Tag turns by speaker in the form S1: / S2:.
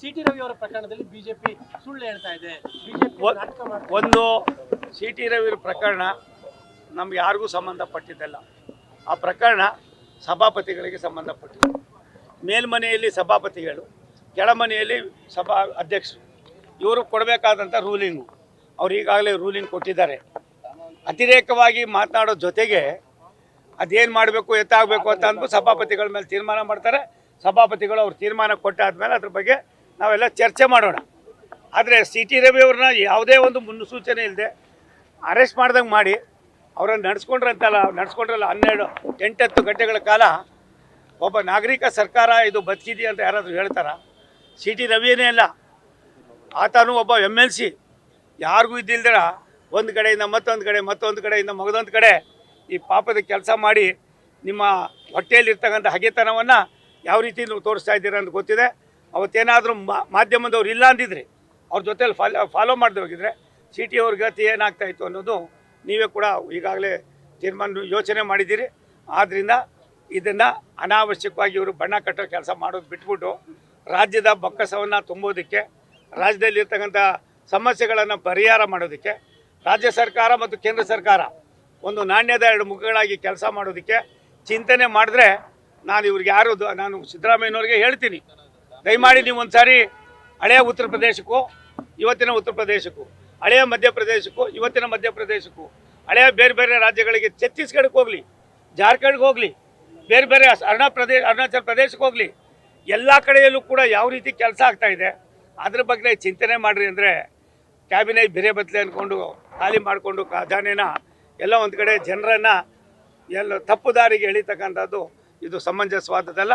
S1: C T Ravi ಅವರ ಪ್ರಕರಣದಲ್ಲಿ BJP ಸುಳ್ಳು ಹೇಳ್ತಾ ಇದೆ.
S2: ಒಂದು ಸಿ ಟಿ ರವಿ ಪ್ರಕರಣ ನಮ್ಗೆ ಯಾರಿಗೂ ಸಂಬಂಧಪಟ್ಟಿದ್ದಲ್ಲ. ಆ ಪ್ರಕರಣ ಸಭಾಪತಿಗಳಿಗೆ ಸಂಬಂಧಪಟ್ಟಿದೆ. ಮೇಲ್ಮನೆಯಲ್ಲಿ ಸಭಾಪತಿಗಳು ಕೆಳಮನೆಯಲ್ಲಿ ಸಭಾ ಅಧ್ಯಕ್ಷರು. ಇವರು ಕೊಡಬೇಕಾದಂಥ ರೂಲಿಂಗು. ಅವ್ರು ಈಗಾಗಲೇ ರೂಲಿಂಗ್ ಕೊಟ್ಟಿದ್ದಾರೆ. ಅತಿರೇಕವಾಗಿ ಮಾತನಾಡೋ ಜೊತೆಗೆ ಅದೇನು ಮಾಡಬೇಕು ಎತ್ತಾಗಬೇಕು ಅಂತ ಅಂದ್ಬಿಟ್ಟು ಸಭಾಪತಿಗಳ ಮೇಲೆ ತೀರ್ಮಾನ ಮಾಡ್ತಾರೆ. ಸಭಾಪತಿಗಳು ಅವ್ರು ತೀರ್ಮಾನ ಕೊಟ್ಟಾದ್ಮೇಲೆ ಅದ್ರ ಬಗ್ಗೆ ನಾವೆಲ್ಲ ಚರ್ಚೆ ಮಾಡೋಣ. ಆದರೆ ಸಿ ಟಿ ರವಿ ಅವ್ರನ್ನ ಯಾವುದೇ ಒಂದು ಮುನ್ಸೂಚನೆ ಇಲ್ಲದೆ ಅರೆಸ್ಟ್ ಮಾಡ್ದಂಗೆ ಮಾಡಿ ಅವರನ್ನು ನಡೆಸ್ಕೊಂಡ್ರಂತಲ್ಲ, ನಡೆಸ್ಕೊಂಡ್ರಲ್ಲ ಹನ್ನೆರಡು, ಎಂಟತ್ತು ಗಂಟೆಗಳ ಕಾಲ ಒಬ್ಬ ನಾಗರಿಕ ಸರ್ಕಾರ ಇದು ಬದುಕಿದೆಯಾ ಅಂತ ಯಾರಾದರೂ ಹೇಳ್ತಾರ? ಸಿ ಟಿ ರವಿಯೇ ಅಲ್ಲ. ಆತನು ಒಬ್ಬ ಎಂ ಎಲ್ ಸಿ ಯಾರಿಗೂ ಇದ್ದಿಲ್ದಿರ ಒಂದು ಕಡೆಯಿಂದ ಮತ್ತೊಂದು ಕಡೆ, ಮತ್ತೊಂದು ಕಡೆಯಿಂದ ಮಗದೊಂದು ಕಡೆ ಈ ಪಾಪದ ಕೆಲಸ ಮಾಡಿ ನಿಮ್ಮ ಹೊಟ್ಟೆಯಲ್ಲಿರ್ತಕ್ಕಂಥ ಹಗೆತನವನ್ನು ಯಾವ ರೀತಿ ನೀವು ತೋರಿಸ್ತಾ ಇದ್ದೀರಾ ಅಂತ ಗೊತ್ತಿದೆ. ಅವತ್ತೇನಾದರೂ ಮಾಧ್ಯಮದವ್ರು ಇಲ್ಲ ಅಂದಿದ್ರೆ ಅವ್ರ ಜೊತೆಲಿ ಫಾಲೋ ಫಾಲೋ ಮಾಡದೆ ಹೋಗಿದ್ರೆ ಸಿ ಟಿ ಅವ್ರ ಗತಿ ಏನಾಗ್ತಾ ಇತ್ತು ಅನ್ನೋದು ನೀವೇ ಕೂಡ ಈಗಾಗಲೇ ತೀರ್ಮಾನ ಯೋಚನೆ ಮಾಡಿದ್ದೀರಿ. ಆದ್ದರಿಂದ ಇದನ್ನು ಅನಾವಶ್ಯಕವಾಗಿ ಇವರು ಬಣ್ಣ ಕಟ್ಟೋ ಕೆಲಸ ಮಾಡೋದು ಬಿಟ್ಬಿಟ್ಟು ರಾಜ್ಯದ ಬೊಕ್ಕಸವನ್ನು ತುಂಬೋದಕ್ಕೆ ರಾಜ್ಯದಲ್ಲಿರ್ತಕ್ಕಂಥ ಸಮಸ್ಯೆಗಳನ್ನು ಪರಿಹಾರ ಮಾಡೋದಕ್ಕೆ, ರಾಜ್ಯ ಸರ್ಕಾರ ಮತ್ತು ಕೇಂದ್ರ ಸರ್ಕಾರ ಒಂದು ನಾಣ್ಯದ ಎರಡು ಮುಖಗಳಾಗಿ ಕೆಲಸ ಮಾಡೋದಕ್ಕೆ ಚಿಂತನೆ ಮಾಡಿದ್ರೆ ನಾನು ಇವ್ರಿಗೆ ಯಾರು ನಾನು ಸಿದ್ದರಾಮಯ್ಯನವ್ರಿಗೆ ಹೇಳ್ತೀನಿ. ದಯಮಾಡಿ ನೀವು ಒಂದು ಸಾರಿ ಹಳೆಯ ಉತ್ತರ ಪ್ರದೇಶಕ್ಕೂ, ಇವತ್ತಿನ ಉತ್ತರ ಪ್ರದೇಶಕ್ಕೂ, ಹಳೆಯ ಮಧ್ಯಪ್ರದೇಶಕ್ಕೂ ಇವತ್ತಿನ ಮಧ್ಯಪ್ರದೇಶಕ್ಕೂ ಹಳೆಯ ಬೇರೆ ಬೇರೆ ರಾಜ್ಯಗಳಿಗೆ ಛತ್ತೀಸ್ಗಢಕ್ಕೆ ಹೋಗಲಿ, ಜಾರ್ಖಂಡ್ಗೆ ಹೋಗಲಿ, ಬೇರೆ ಬೇರೆ ಅರುಣಾ ಪ್ರದೇಶ ಅರುಣಾಚಲ ಪ್ರದೇಶಕ್ಕೆ ಹೋಗಲಿ, ಎಲ್ಲ ಕಡೆಯಲ್ಲೂ ಕೂಡ ಯಾವ ರೀತಿ ಕೆಲಸ ಆಗ್ತಾ ಇದೆ, ಅದ್ರ ಬಗ್ಗೆ ಚಿಂತನೆ ಮಾಡಿರಿ ಅಂದರೆ ಕ್ಯಾಬಿನೆಟ್ ಬೇರೆ ಬದಲೆ ಅಂದ್ಕೊಂಡು ಖಾಲಿ ಮಾಡಿಕೊಂಡು ಖಜಾನೆನ ಎಲ್ಲ ಒಂದು ಕಡೆ ಜನರನ್ನು ಎಲ್ಲ ತಪ್ಪು ದಾರಿಗೆ ಎಳಿತಕ್ಕಂಥದ್ದು ಇದು ಸಮಂಜಸವಾದದ್ದಲ್ಲ.